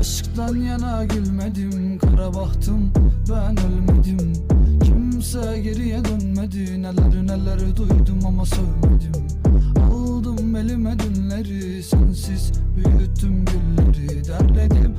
Aşktan yana gülmedim Kara bahtım. Ben ölmedim. Kimse geriye dönmedi. Neler neler duydum ama sövmedim. Aldım elime dünleri Sensiz büyüttüm gülleri. Derledim